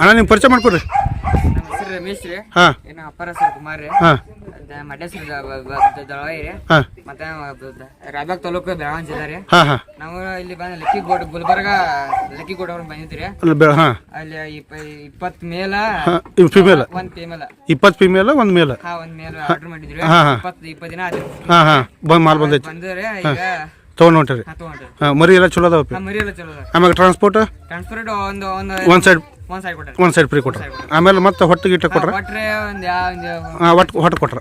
ಅಣ್ಣ ನೀವು ಪರಿಚಯ ಮಾಡ್ಕೊಡ್ರಿ. ನಮ್ಮ ಹೆಸರು ರಮೇಶ್ ರೀ. ಹಾಂ. ಏನು ಅಪ್ಪರ ಸರ್ ಕುಮಾರ್ ರೀ. ಹಾಂ. ಅದ ಮಡ್ಯ ಸರ್ ದಳವಾಯಿ ರೀ. ಹಾಂ. ಮತ್ತೆ ರಾಯಬಾಗ್ ತಾಲೂಕು ಬೆಳಗಾವಿ ಜಿಲ್ಲಾ ರೀ. ಹಾಂ ಹಾಂ. ನಾವು ಇಲ್ಲಿ ಬಂದ ಲಕ್ಕಿಗೋಡ್ ಗುಲ್ಬರ್ಗ ಲಕ್ಕಿಗೋಡ್ ಅವ್ರು ಬಂದಿದ್ರಿ ಅಲ್ಲಿ ಬೆ ಹಾಂ. ಅಲ್ಲಿ ಇಪ್ಪ ಇಪ್ಪತ್ ಮೇಲ ಹಾಂ ಇವು ಫಿಮೇಲ್ ಒಂದ್ ಫೇಮಲ್ ಇಪ್ಪತ್ತು ಫಿಮೇಲ್ ಒಂದು ಮೇಲ್. ಹಾ ಒಂದ್ ಮೇಲ್ ಆರ್ಡರ್ ಮಾಡಿದ್ರಿ ಹಾ, ಹಾ. ಇಪ್ಪತ್ ಇಪ್ಪತ್ ದಿನ ಆದ್ರಿ ಹಾ ಹಾ. ಬಂದು ಮಾಲ್ ಬಂದೈತಿ. ಬಂದ್ರೆ ಈಗ ತೊಗೊಂಡು ಹೊಂಟ್ರಿ. ಹತ್ತು ಹೊಂಟ್ರಿ. ಹಾಂ ಮರಿ ಎಲ್ಲ ಚಲೋ ಅದಾವ ಮರಿ ಎಲ್ಲ ಚಲೋ ಅದ ಆಮ್ಯಾಗ ಟ್ರಾನ್ಸ್ಪೋರ್ಟ್ ಟ್ರಾನ್ಸ್ಪೋರ್ಟ್ ಒಂದು ಒಂದು ಒಂದು ಸೈಡ್ ಒಂದ್ ಸೈಡ್ ಕೊಟ್ಟಾರ ಒಂದು ಸೈಡ್ ಫ್ರೀ ಕೊಟ್ರಿ. ಆಮೇಲೆ ಮತ್ತೆ ಹೊಟ್ಟೆ ಗಿಟ್ಟ ಕೊಟ್ರ? ಕೊಟ್ರೆ ಒಂದ್ ಯಾವ ಹಾಂ ಒಟ್ಟು ಹೊಟ್ಟೆ ಕೊಟ್ರ.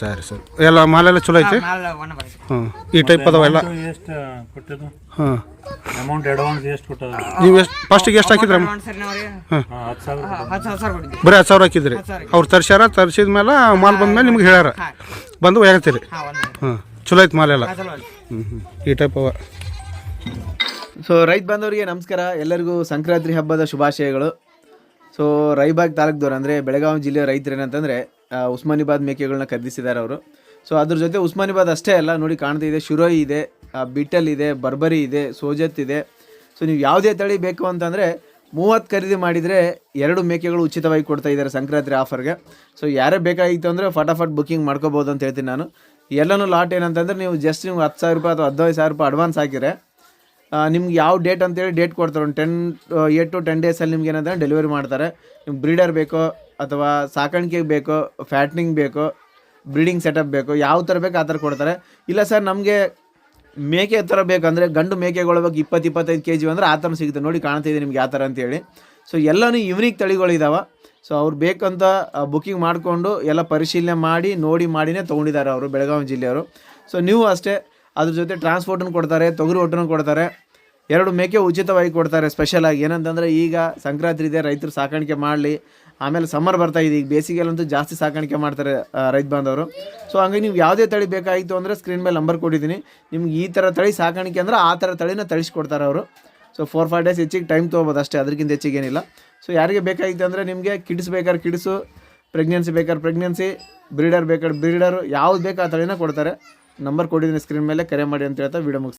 ಸರಿ ಸರಿ. ಎಲ್ಲ ಮಾಲೆಲ್ಲ ಚಲೋ ಐತಿ ಮಾಲ್ ಒಣ ಬರ್ಸಿ ಹಾಂ ಈ ಟೈಪ್ ಅದಾವ ಎಲ್ಲ? ಎಷ್ಟು ಕೊಟ್ಟಿದ್ದು? ಹಾಂ. ಅಮೌಂಟ್ ಅಡ್ವಾನ್ಸ್ ಎಷ್ಟು ಕೊಟ್ಟದ? ನೀವು ಎಷ್ಟು ಫಸ್ಟಿಗೆ ಎಷ್ಟು ಹಾಕಿದ್ರಿ? ಬರೀ ಹತ್ತು ಸಾವಿರ ಹಾಕಿದ್ರಿ? ಅವ್ರು ತರ್ಸ್ಯಾರ ತರ್ಸಿದ ಮೇಲೆ ಮಾಲ್ ಬಂದ ಮೇಲೆ ನಿಮ್ಗೆ ಹೇಳ್ಯಾರ. ಬಂದು ಹೇಳ್ತೀರಿ ಹ್ಞೂ ಹಾಂ ಚಲೋ ಐತೆ ಮಾಲೆಲ್ಲ. ಹ್ಞೂ ಹ್ಞೂ ಈ ಟೈಪ್ ಅವ. ಸೊ ರೈತ ಬಾಂಧವರಿಗೆ ನಮಸ್ಕಾರ. ಎಲ್ಲರಿಗೂ ಸಂಕ್ರಾಂತಿ ಹಬ್ಬದ ಶುಭಾಶಯಗಳು. ಸೊ ರೈಬಾಗ್ ತಾಲೂಕ್ದವ್ರು ಅಂದರೆ ಬೆಳಗಾವಿ ಜಿಲ್ಲೆಯ ರೈತರು ಏನಂತಂದರೆ ಉಸ್ಮಾನಿಬಾದ್ ಮೇಕೆಗಳನ್ನ ಖರೀದಿಸಿದ್ದಾರೆ ಅವರು. ಸೊ ಅದ್ರ ಜೊತೆ ಉಸ್ಮಾನಿಬಾದ್ ಅಷ್ಟೇ ಅಲ್ಲ, ನೋಡಿ ಕಾಣ್ತಿದೆ ಶುರೋಯಿ ಇದೆ ಬಿಟಲ್ ಇದೆ, ಬರ್ಬರಿ ಇದೆ, ಸೋಜತ್ ಇದೆ. ಸೊ ನೀವು ಯಾವುದೇ ತಳಿ ಬೇಕು ಅಂತಂದರೆ, ಮೂವತ್ತು ಖರೀದಿ ಮಾಡಿದರೆ ಎರಡು ಮೇಕೆಗಳು ಉಚಿತವಾಗಿ ಕೊಡ್ತಾ ಇದ್ದಾರೆ ಸಂಕ್ರಾಂತಿ ಆಫರ್ಗೆ. ಸೊ ಯಾರೇ ಬೇಕಾಗಿತ್ತು ಅಂದರೆ ಫಟಾಫಟ್ ಬುಕ್ಕಿಂಗ್ ಮಾಡ್ಕೋಬೋದು ಅಂತ ಹೇಳ್ತೀನಿ ನಾನು. ಎಲ್ಲನೂ ಲಾಟ್ ಏನಂತಂದ್ರೆ, ನೀವು ಜಸ್ಟ್ ನೀವು ಹತ್ತು ಸಾವಿರ ರೂಪಾಯಿ ಅಥವಾ ಹದಿನೈದು ಸಾವಿರ ರೂಪಾಯಿ ಅಡ್ವಾನ್ಸ್ ಹಾಕಿದ್ರೆ ನಿಮ್ಗೆ ಯಾವ ಡೇಟ್ ಅಂತೇಳಿ ಡೇಟ್ ಕೊಡ್ತಾರೆ. ಒಂದು ಟೆನ್ ಏಟ್ ಟು ಟೆನ್ ಡೇಸಲ್ಲಿ ನಿಮ್ಗೆ ಏನಂದ್ರೆ ಡೆಲಿವರಿ ಮಾಡ್ತಾರೆ. ನಿಮ್ಗೆ ಬ್ರೀಡರ್ ಬೇಕೋ ಅಥವಾ ಸಾಕಾಣಿಕೆಗೆ ಬೇಕೋ ಫ್ಯಾಟ್ನಿಂಗ್ ಬೇಕೋ ಬ್ರೀಡಿಂಗ್ ಸೆಟಪ್ ಬೇಕು, ಯಾವ ಥರ ಬೇಕು ಆ ಥರ ಕೊಡ್ತಾರೆ. ಇಲ್ಲ ಸರ್ ನಮಗೆ ಮೇಕೆ ಥರ ಬೇಕಂದರೆ ಗಂಡು ಮೇಕೆಗಳು ಬೇಕು ಇಪ್ಪತ್ತು, ಇಪ್ಪತ್ತೈದು ಕೆ ಜಿ ಅಂದರೆ ಆ ಥರ ಸಿಗುತ್ತೆ. ನೋಡಿ ಕಾಣ್ತಿದೆ ನಿಮ್ಗೆ ಯಾವ ಥರ ಅಂತೇಳಿ. ಸೊ ಎಲ್ಲನೂ ಯುನಿಕ್ ತಳಿಗಳಿದ್ದಾವೆ ಸೊ ಅವ್ರು ಬೇಕಂತ ಬುಕ್ಕಿಂಗ್ ಮಾಡಿಕೊಂಡು ಎಲ್ಲ ಪರಿಶೀಲನೆ ಮಾಡಿ, ನೋಡಿ ಮಾಡಿನೇ ತೊಗೊಂಡಿದ್ದಾರೆ ಅವರು, ಬೆಳಗಾವಿ ಜಿಲ್ಲೆಯವರು. ಸೊ ನೀವು ಅಷ್ಟೇ ಅದ್ರ ಜೊತೆ ಟ್ರಾನ್ಸ್ಪೋರ್ಟನ್ನು ಕೊಡ್ತಾರೆ, ತೊಗರಿ ಒಟ್ಟನ್ನು ಕೊಡ್ತಾರೆ. ಎರಡು ಮೇಕೆ ಉಚಿತವಾಗಿ ಕೊಡ್ತಾರೆ ಸ್ಪೆಷಲಾಗಿ ಏನಂತಂದರೆ ಈಗ ಸಂಕ್ರಾಂತಿ ಇದೆ, ರೈತರು ಸಾಕಾಣಿಕೆ ಮಾಡಲಿ. ಆಮೇಲೆ ಸಮ್ಮರ್ ಬರ್ತಾ ಇದೆ, ಈಗ ಬೇಸಿಗೆಯಲ್ಲಂತೂ ಜಾಸ್ತಿ ಸಾಕಾಣಿಕೆ ಮಾಡ್ತಾರೆ ರೈತ ಬಾಂಧವರು. ಸೊ ಹಂಗಾಗಿ ನೀವು ಯಾವುದೇ ತಳಿ ಬೇಕಾಗಿತ್ತು ಅಂದರೆ ಸ್ಕ್ರೀನ್ ಮೇಲೆ ನಂಬರ್ ಕೊಟ್ಟಿದ್ದೀನಿ. ನಿಮ್ಗೆ ಈ ಥರ ತಳಿ ಸಾಕಾಣಿಕೆ ಅಂದ್ರೆ ಆ ಥರ ತಳಿನ ತಳಿಸ್ಕೊಡ್ತಾರೆ ಅವರು. ಸೊ ಫೋರ್ ಫೈವ್ ಡೇಸ್ ಹೆಚ್ಚಿಗೆ ಟೈಮ್ ತೊಗೋಬೋದು ಅಷ್ಟೇ ಅದಕ್ಕಿಂತ ಹೆಚ್ಚಿಗೆ ಏನಿಲ್ಲ. ಸೊ ಯಾರಿಗೆ ಬೇಕಾಗಿತ್ತು ಅಂದರೆ ನಿಮಗೆ ಕಿಡ್ಸ್ ಬೇಕಾದ್ರೆ ಕಿಡ್ಸು ಪ್ರೆಗ್ನೆನ್ಸಿ ಬೇಕಾದ್ರೆ ಪ್ರೆಗ್ನೆನ್ಸಿ ಬ್ರೀಡರ್ ಬೇಕಾದ್ರೆ ಬ್ರೀಡರು ಯಾವ್ದು ಬೇಕು ಆ ತಳಿನ ಕೊಡ್ತಾರೆ. ನಂಬರ್ ಕೊಡಿದ್ದೀನಿ ಸ್ಕ್ರೀನ್ ಮೇಲೆ ಕರೆ ಮಾಡಿ ಅಂತ ಹೇಳ್ತಾ ವಿಡಿಯೋ ಮುಗಿಸ್ತೀನಿ.